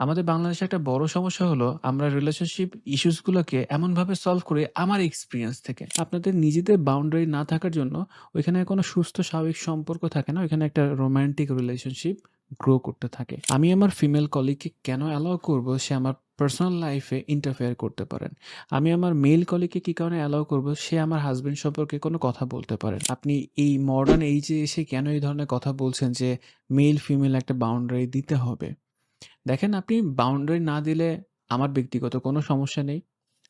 আমাদের বাংলাদেশে একটা বড় সমস্যা হলো আমরা রিলেশনশিপ ইস্যুসগুলোকে এমনভাবে সলভ করি আমার এক্সপেরিয়েন্স থেকে। আপনাদের নিজেদের বাউন্ডারি না থাকার জন্য ওইখানে কোনো সুস্থ স্বাভাবিক সম্পর্ক থাকে না। ওইখানে একটা রোমান্টিক রিলেশনশিপ গ্রো করতে থাকে। আমি আমার ফিমেল কলিগকে কেন অ্যালাও করব সে আমার পার্সোনাল লাইফে ইন্টারফেয়ার করতে পারেন। আমি আমার মেল কলিগকে কি কারণে অ্যালাও করব সে আমার হাসব্যান্ড সম্পর্কে কোনো কথা বলতে পারেন। আপনি এই মডার্ন এইজে এসে কেন এই ধরনের কথা বলছেন যে মেল ফিমেল একটা বাউন্ডারি দিতে হবে? দেখেন আপনি বাউন্ডারি না দিলে আমার ব্যক্তিগত কোনো সমস্যা নেই।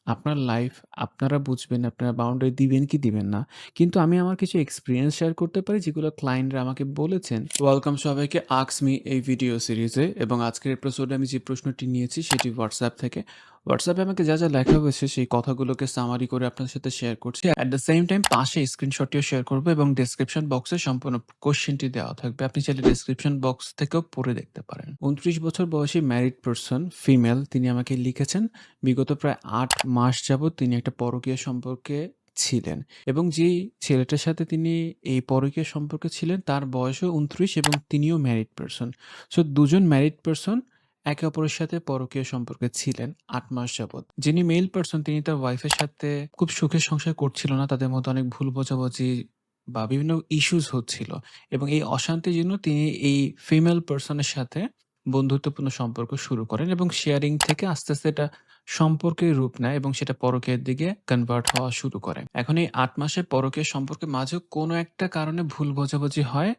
আপনার লাইফ আপনারা বুঝবেন, আপনারা বাউন্ডারি দিবেন কি দিবেন না। কিন্তু আমি আমার কিছু এক্সপেরিয়েন্স শেয়ার করতে পারি যেগুলো ক্লায়েন্টরা আমাকে বলেছেন। ওয়েলকাম সবাইকে আস্ক মি এই ভিডিও সিরিজে এবং আজকের এপিসোডে আমি যে প্রশ্নটি নিয়েছি সেটি WhatsApp থেকে। এ আমাকে যা, যা লেখা হয়েছে সেই কথাগুলোকে সামারি করে আপনার সাথে শেয়ার করছি। অ্যাট দ্য সেম টাইম পাশে স্ক্রিনশটটিও শেয়ার করব এবং ডেসক্রিপশন বক্সে সম্পূর্ণ কোশ্চেনটি দেওয়া থাকবে। আপনি চাইলে ডেসক্রিপশন বক্স থেকেও পড়ে দেখতে পারেন। ২৯ বছর বয়সী ম্যারিড পারসন ফিমেল তিনি আমাকে লিখেছেন বিগত প্রায় আট মাস যাবৎ তিনি একটা পরকীয়া সম্পর্কে ছিলেন এবং যেই ছেলেটার সাথে তিনি এই পরকীয় সম্পর্কে ছিলেন তার বয়সও ২৯ এবং তিনিও ম্যারিড পারসন। সো দুজন ম্যারিড পারসন একে অপরের সাথে পরকীয়া সম্পর্কে ছিলেন আট মাস যাবৎ। যিনি মেল পারসন তিনি তার ওয়াইফের সাথে খুব সুখে সংসার করছিল না। তাদের মধ্যে অনেক ভুল বোঝাবুঝি বা বিভিন্ন ইস্যুস হচ্ছিল এবং এই অশান্তির জন্য তিনি এই ফিমেল পার্সনের সাথে বন্ধুত্বপূর্ণ সম্পর্ক শুরু করেন এবং শেয়ারিং থেকে আস্তে, আস্তে এটা সম্পর্কের রূপ নেয় এবং সেটা পরকীয়ার দিকে কনভার্ট হওয়া শুরু করে। এখন এই আট মাসের পরকীয়া সম্পর্কের মাঝে কোনো একটা কারণে ভুল বোঝাবুঝি হয়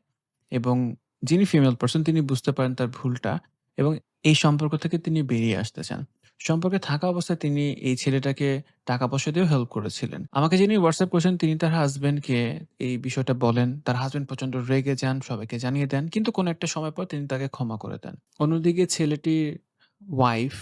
এবং যিনি ফিমেল পার্সন তিনি বুঝতে পারেন তার ভুলটা এবং এই সম্পর্ক থেকে তিনি বেরিয়ে আসতে চান। সম্পর্কে থাকা অবস্থায় তিনি এই ছেলেটাকে টাকা-পয়সা দিয়েও হেল্প করেছিলেন। আমাকে যিনি হোয়াটসঅ্যাপ করেছেন তিনি তার হাসব্যান্ডকে এই বিষয়টা বলেন। তার হাসব্যান্ড প্রচণ্ড রেগে যান, সবাইকে জানিয়ে দেন। কিন্তু কোনো একটা সময় পর তিনি তাকে ক্ষমা করে দেন। অন্যদিকে ছেলেটির ওয়াইফ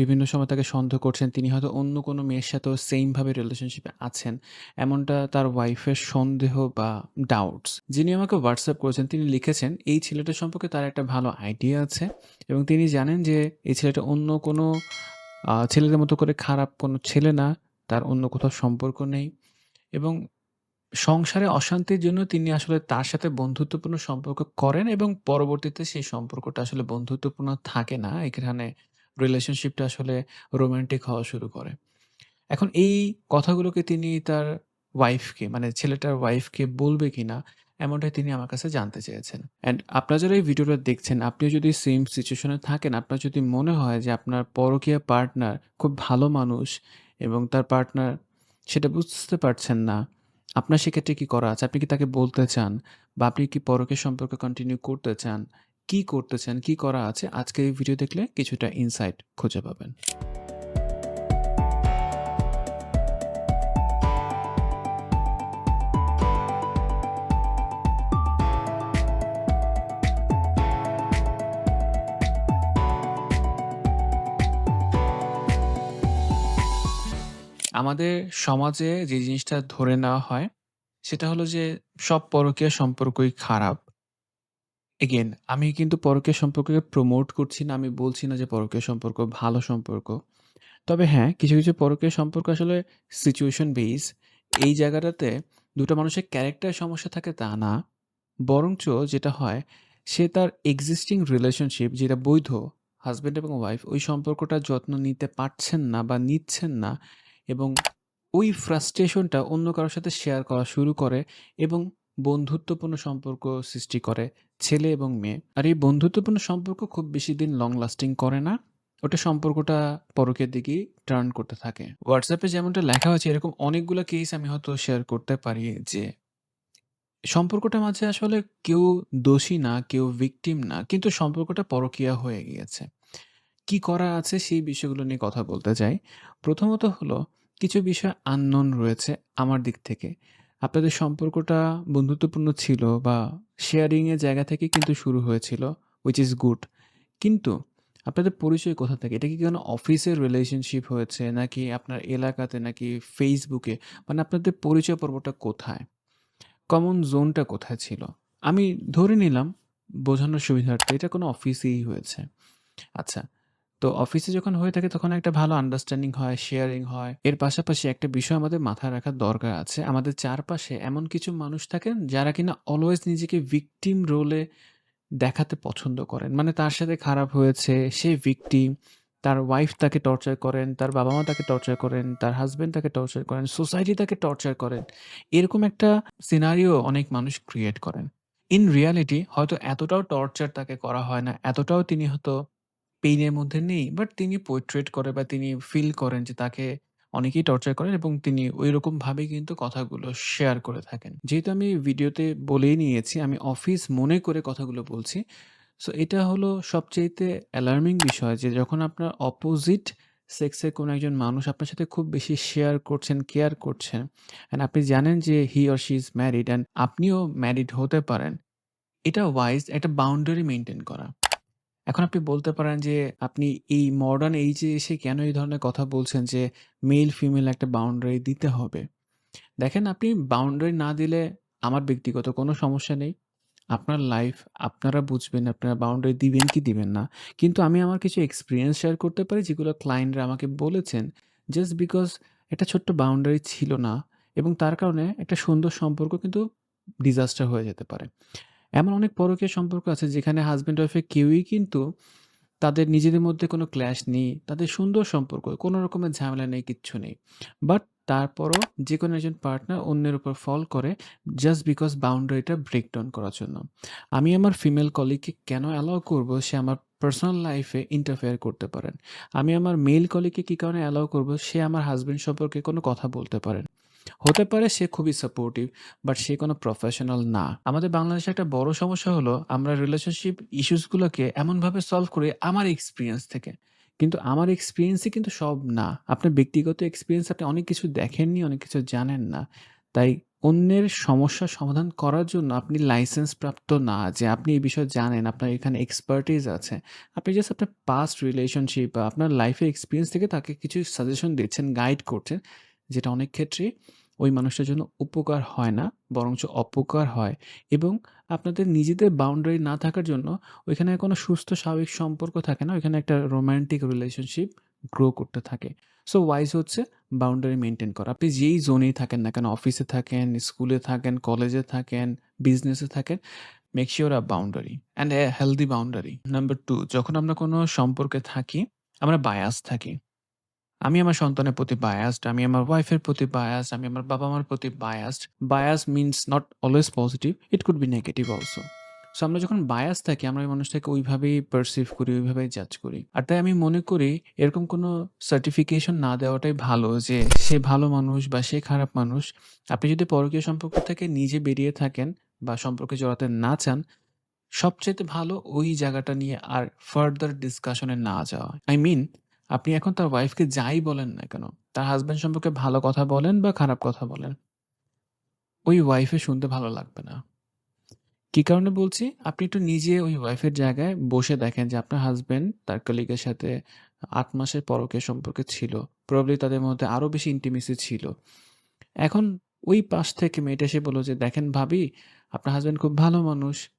বিভিন্ন সময় তাকে সন্দেহ করছেন, তিনি হয়তো অন্য কোনো মেয়ের সাথেও সেইম ভাবে রিলেশনশিপে আছেন। এমনটা তার ওয়াইফের সন্দেহ বা ডাউটস। যিনি আমাকে হোয়াটসঅ্যাপ করেছেন, তিনি লিখেছেন, এই ছেলেটা সম্পর্কে তার একটা ভালো আইডিয়া আছে এবং তিনি জানেন যে, এই ছেলেটা অন্য কোনো ছেলেদের মতো করে খারাপ কোনো ছেলে না। তার অন্য কোথাও সম্পর্ক নেই এবং সংসারে অশান্তির জন্য তিনি আসলে তার সাথে বন্ধুত্বপূর্ণ সম্পর্ক করেন এবং পরবর্তীতে সেই সম্পর্কটা আসলে বন্ধুত্বপূর্ণ থাকে না। এখানে রিলেশনশিপটা আসলে রোমান্টিক হওয়া শুরু করে। এখন এই কথাগুলোকে তিনি তার ওয়াইফকে মানে ছেলেটার ওয়াইফকে বলবে কিনা এমনটাই তিনি আমার কাছে জানতে চেয়েছেন। অ্যান্ড আপনারা যারা এই ভিডিওটা দেখছেন আপনিও যদি সেম সিচুয়েশন থাকেন, আপনার যদি মনে হয় যে আপনার পরকীয়া পার্টনার খুব ভালো মানুষ এবং তার পার্টনার সেটা বুঝতে পারছেন না। আপনার সেক্ষেত্রে কি করা আছে? আপনি কি তাকে বলতে চান? বা আপনি কি পরকে সম্পর্কে কন্টিনিউ করতে চান? কি করতে চান? কি করা আছে? আজকের এই ভিডিও দেখলে কিছুটা ইনসাইট খুঁজে পাবেন। আমাদের সমাজে যে জিনিসটা ধরে নেওয়া হয় সেটা হলো যে সব পরকীয়া সম্পর্কই খারাপ। এগেইন আমি কিন্তু পরকীয়া সম্পর্ককে প্রমোট করছি না। আমি বলছি না যে পরকীয়া সম্পর্ক ভালো সম্পর্ক। তবে হ্যাঁ, কিছু, কিছু পরকীয়া সম্পর্ক আসলে সিচুয়েশন বেইস এই জায়গাটাতে ২ টা মানুষের ক্যারেক্টার সমস্যা থাকে তা না। বরঞ্চ যেটা হয় সে তার এক্সিস্টিং রিলেশনশিপ যেটা বৈধ হাসব্যান্ড এবং ওয়াইফ ওই সম্পর্কটার যত্ন নিতে পারছেন না বা নিচ্ছেন না এবং ওই ফ্রাস্ট্রেশনটা অন্য কারোর সাথে শেয়ার করা শুরু করে এবং বন্ধুত্বপূর্ণ সম্পর্ক সৃষ্টি করে ছেলে এবং মেয়ে। আর এই বন্ধুত্বপূর্ণ সম্পর্ক খুব বেশি দিন লং লাস্টিং করে না। ওটা সম্পর্কটা পরকের দিকেই টার্ন করতে থাকে। হোয়াটসঅ্যাপে যেমনটা লেখা হয়েছে এরকম অনেকগুলো কেস আমি হয়তো শেয়ার করতে পারি যে সম্পর্কটার মাঝে আসলে কেউ দোষী না, কেউ ভিকটিম না। কিন্তু সম্পর্কটা পরকীয়া হয়ে গিয়েছে। কি করা আছে সেই বিষয়গুলো নিয়ে কথা বলতে চাই। প্রথমত হলো কিছু বিষয় আননোন রয়েছে আমার দিক থেকে। আপনাদের সম্পর্কটা বন্ধুত্বপূর্ণ ছিল বা শেয়ারিং এর জায়গা থেকে কিন্তু শুরু হয়েছিল which ইজ গুড কিন্তু আপনাদের পরিচয় কোথা থেকে? এটা কি কোনো অফিসের রিলেশনশিপ হয়েছে নাকি আপনার এলাকাতে নাকি এ? মানে আপনাদের পরিচয় পর্বটা কোথায়? কমন জোনটা কোথায় ছিল? আমি ধরে নিলাম বোঝানোর সুবিধার্থে এটা কোনো অফিসেই হয়েছে। আচ্ছা, তো অফিসে যখন হয়ে থাকে তখন একটা ভালো আন্ডারস্ট্যান্ডিং হয়, শেয়ারিং হয়। এর পাশাপাশি একটা বিষয় আমাদের মাথায় রাখার দরকার আছে। আমাদের চারপাশে এমন কিছু মানুষ থাকেন যারা কিনা অলওয়েজ নিজেকে ভিকটিম রোলে দেখাতে পছন্দ করেন। মানে তার সাথে খারাপ হয়েছে, সে ভিকটিম, তার ওয়াইফ তাকে টর্চার করেন, তার বাবা-মা তাকে টর্চার করেন, তার হাজব্যান্ড তাকে টর্চার করেন, সোসাইটি তাকে টর্চার করেন। এরকম একটা সিনারিও অনেক মানুষ ক্রিয়েট করেন। ইন রিয়ালিটি হয়তো এতটাও টর্চার তাকে করা হয় না, এতটাও তিনি হয়তো পেইন এর মধ্যে নেই। বাট তিনি পোর্ট্রেট করে বা তিনি ফিল করেন যে তাকে অনেকেই টর্চার করেন এবং তিনি ঐরকমভাবেই কিন্তু কথাগুলো শেয়ার করে থাকেন। যেহেতু আমি ভিডিওতে বলেই নিয়েছি, আমি অফিস মনে করে কথাগুলো বলছি। সো এটা হলো সবচাইতে অ্যালার্মিং বিষয় যে যখন আপনার অপোজিট সেক্সের কোনো একজন মানুষ আপনার সাথে খুব বেশি শেয়ার করছেন, কেয়ার করছেন অ্যান্ড আপনি জানেন যে he or she is married and আপনিও ম্যারিড হতে পারেন। এটা ওয়াইজ একটা বাউন্ডারি মেইনটেইন করা। এখন আপনি বলতে পারেন যে আপনি এই মডার্ন এইজে এসে কেন এই ধরনের কথা বলছেন যে মেল ফিমেল একটা বাউন্ডারি দিতে হবে। দেখেন আপনি বাউন্ডারি না দিলে আমার ব্যক্তিগত কোনো সমস্যা নেই। আপনার লাইফ আপনারা বুঝবেন, আপনারা বাউন্ডারি দিবেন কি দিবেন না। কিন্তু আমি আমার কিছু এক্সপিরিয়েন্স শেয়ার করতে পারি যেগুলো ক্লায়েন্টরা আমাকে বলেছেন। জাস্ট বিকজ একটা ছোট্ট বাউন্ডারি ছিল না এবং তার কারণে একটা সুন্দর সম্পর্ক কিন্তু ডিজাস্টার হয়ে যেতে পারে। এমন অনেক পরকীয়া সম্পর্ক আছে যেখানে হাজব্যান্ড ওয়াইফে কেউই কিন্তু তাদের নিজেদের মধ্যে কোনো ক্ল্যাশ নেই। তাদের সুন্দর সম্পর্ক। কোনো রকমের ঝামেলা নেই, কিচ্ছু নেই। বাট তারপরও যে কোনো একজন পার্টনার অন্যের উপর ফল করে জাস্ট বিকজ বাউন্ডারিটা ব্রেক ডাউন করার জন্য। আমি আমার ফিমেল কলিগকে কেন অ্যালাও করব সে আমার পার্সোনাল লাইফে ইন্টারফেয়ার করতে পারেন। আমি আমার মেল কলিগকে কী কারণে অ্যালাও করব সে আমার হাজব্যান্ড সম্পর্কে কোনো কথা বলতে পারেন। হতে পারে সে খুবই সাপোর্টিভ বাট সে কোনো প্রফেশনাল না। আমাদের বাংলাদেশে একটা বড় সমস্যা হলো আমরা রিলেশনশিপ ইস্যুসগুলোকে এমনভাবে সলভ করি আমার এক্সপিরিয়েন্স থেকে। কিন্তু আমার এক্সপিরিয়েন্সই কিন্তু সব না। আপনার ব্যক্তিগত এক্সপিরিয়েন্স আপনি অনেক কিছু দেখেননি, অনেক কিছু জানেন না। তাই অন্যের সমস্যার সমাধান করার জন্য আপনি লাইসেন্স প্রাপ্ত না যে আপনি এই বিষয়ে জানেন, আপনার এখানে এক্সপার্টিস আছে। আপনি জাস্ট আপনার পাস্ট রিলেশনশিপ বা আপনার লাইফের এক্সপিরিয়েন্স থেকে তাকে কিছু সাজেশন দিচ্ছেন, গাইড করছেন। যেটা অনেক ক্ষেত্রেই ওই মানুষটার জন্য উপকার হয় না, বরঞ্চ অপকার হয় এবং আপনাদের নিজেদের বাউন্ডারি না থাকার জন্য ওইখানে কোনো সুস্থ স্বাভাবিক সম্পর্ক থাকে না। ওইখানে একটা রোমান্টিক রিলেশনশিপ গ্রো করতে থাকে। সো ওয়াইজ হচ্ছে বাউন্ডারি মেনটেন করা। আপনি যেই জোনেই থাকেন না কেন, অফিসে থাকেন, স্কুলে থাকেন, কলেজে থাকেন, বিজনেসে থাকেন, make sure a boundary and a healthy boundary. Number two যখন আমরা কোনো সম্পর্কে থাকি, আমরা বায়াস থাকি। আমি আমার সন্তানের প্রতি বায়াসড, আমি আমার ওয়াইফের প্রতি বায়াসড, আমি আমার বাবা-মার প্রতি biased. Bias means not always positive, it could be negative also. So আমরা যখন বায়াস থাকি আমরা ওই মানুষটাকে ওইভাবেই পারসিভ করি, ওইভাবেই জাজ করি। আর তাই আমি মনে করি এরকম কোনো সার্টিফিকেশন না দেওয়াটাই ভালো যে সে ভালো মানুষ বা সে খারাপ মানুষ। আপনি যদি পরকীয় সম্পর্ক থেকে নিজে বেরিয়ে থাকেন বা সম্পর্কে জড়াতে না চান, সবচেয়ে ভালো ওই জায়গাটা নিয়ে আর ফার্দার ডিসকাশনে না যাওয়া। আই মিন আপনি এখন তার ওয়াইফকে যাই বলেন না কেন, তার হাসব্যান্ড সম্পর্কে ভালো কথা বলেন বা খারাপ কথা বলেন। ওই ওয়াইফে শুনতে ভালো লাগবে না। কি কারণে বলছি? আপনি একটু নিজে ওই ওয়াইফের জায়গায় বসে দেখেন যে আপনার হাসব্যান্ড তার কলিগের সাথে আট মাসের পরকীয়া সম্পর্কে ছিল। প্রবাবলি তাদের মধ্যে আরও বেশি ইন্টিমেসি ছিল। এখন ওই পাশ থেকে মেয়েটা এসে বলল যে, "দেখেন ভাবি, আপনার হাসব্যান্ড খুব ভালো মানুষ।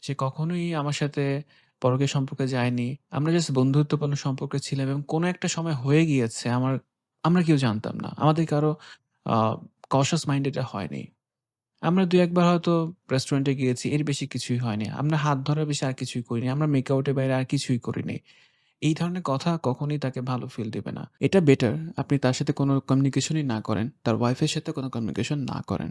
সে কখনোই আমার সাথে পরকীয়া সম্পর্কে যায়নি। আমরা জাস্ট বন্ধুত্বপূর্ণ সম্পর্কে ছিলাম এবং কোনো একটা সময় হয়ে গিয়েছে আমার আমরা কেউ জানতাম না। আমাদের কারও কশাস মাইন্ড এটা হয়নি। আমরা দু একবার হয়তো রেস্টুরেন্টে গিয়েছি, এর বেশি কিছুই হয়নি। আমরা হাত ধরার বেশি আর কিছুই করিনি। আমরা মেক আউট বাইরে আর কিছুই করিনি।" এই ধরনের কথা কখনোই তাকে ভালো ফিল দিবে না। এটা বেটার আপনি তার সাথে কোনো কমিউনিকেশনই না করেন। তার ওয়াইফের সাথে কোনো কমিউনিকেশন না করেন।